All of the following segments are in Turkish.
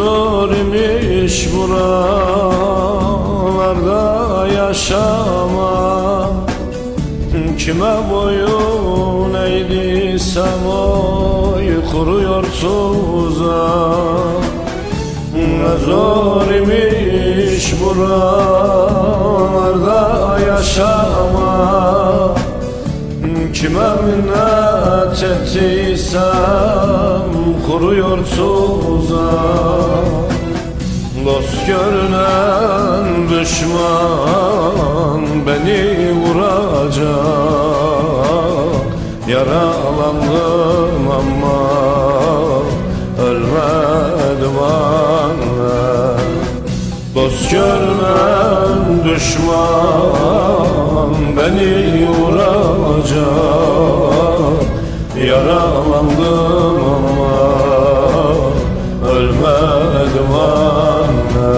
Zor imiş buralarda yaşama Kime boyun eğdiysem oy kuruyor tuzak Ne zor imiş buralarda yaşama Kime minnet ettiysem kuruyor tuzak Dost görünen düşman beni vuracak. Yaralandım ama ölmedim anne. Dost görünen düşman beni vuracak Yaralandım ama ölmedim anne.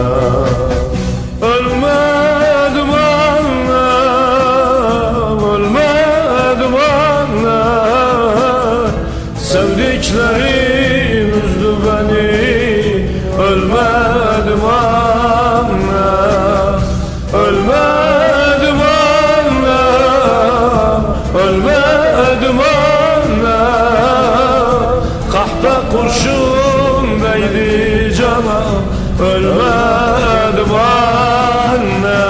Ölmedim anne Ölmedim anne. Sevdiklerim üzdü beni Ölmedim cana Ölmedim anne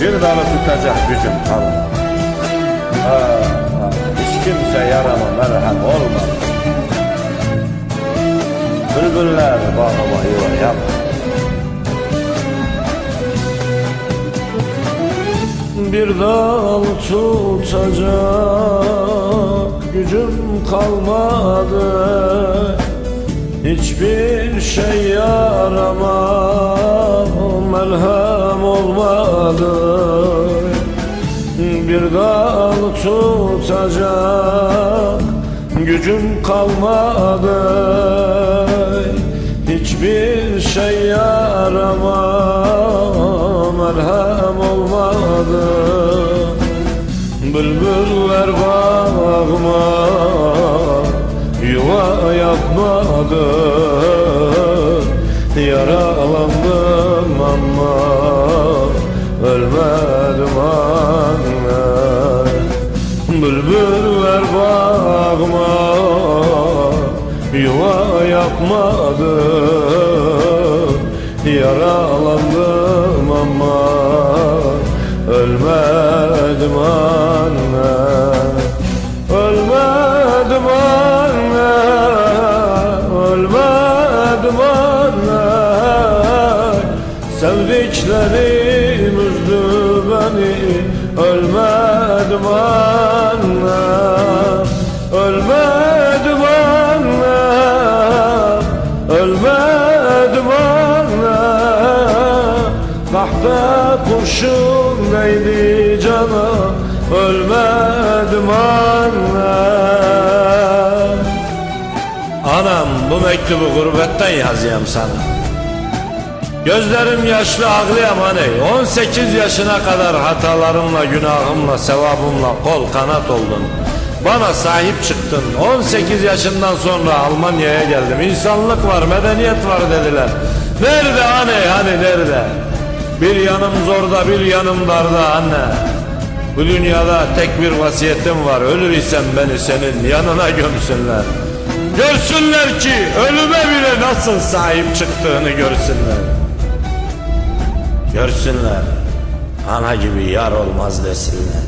Bir dalı tutacak gücüm kalmadı. Hiç kimse yarama merhem olmadı. Bülbüller bağıma yuva yap. Bir dal tutacak gücüm kalmadı. Hiçbir şey yarama melhem olmadı. Bir dal tutacak gücüm kalmadı Hiçbir şey yarama merhem olmadı. Bülbüller bağıma yuva yapmadı. Yaralandım ama ölmedim anne. Bülbüller bağıma yuva yapmadı Yaralandım ama ölmedim anne. Ölmedim anne Ölmedim anne. Sevdiklerim üzdü beni Ölmedim anne Kahpe kurşun değdi cana? Ölmedim anne. Anam bu mektubu gurbetten yazayım sana. Gözlerim yaşlı ağlayam hani. 18 yaşına kadar hatalarımla, günahımla, sevabımla kol kanat oldun. Bana sahip çıktın. 18 yaşından sonra Almanya'ya geldim. İnsanlık var, medeniyet var dediler. Nerede hani, hani nerede Bir yanım zorda, bir yanım darda anne. Bu dünyada tek bir vasiyetim var. Ölür isem beni senin yanına gömsünler. Görsünler ki ölüme bile nasıl sahip çıktığını görsünler. Görsünler ana gibi yar olmaz desinler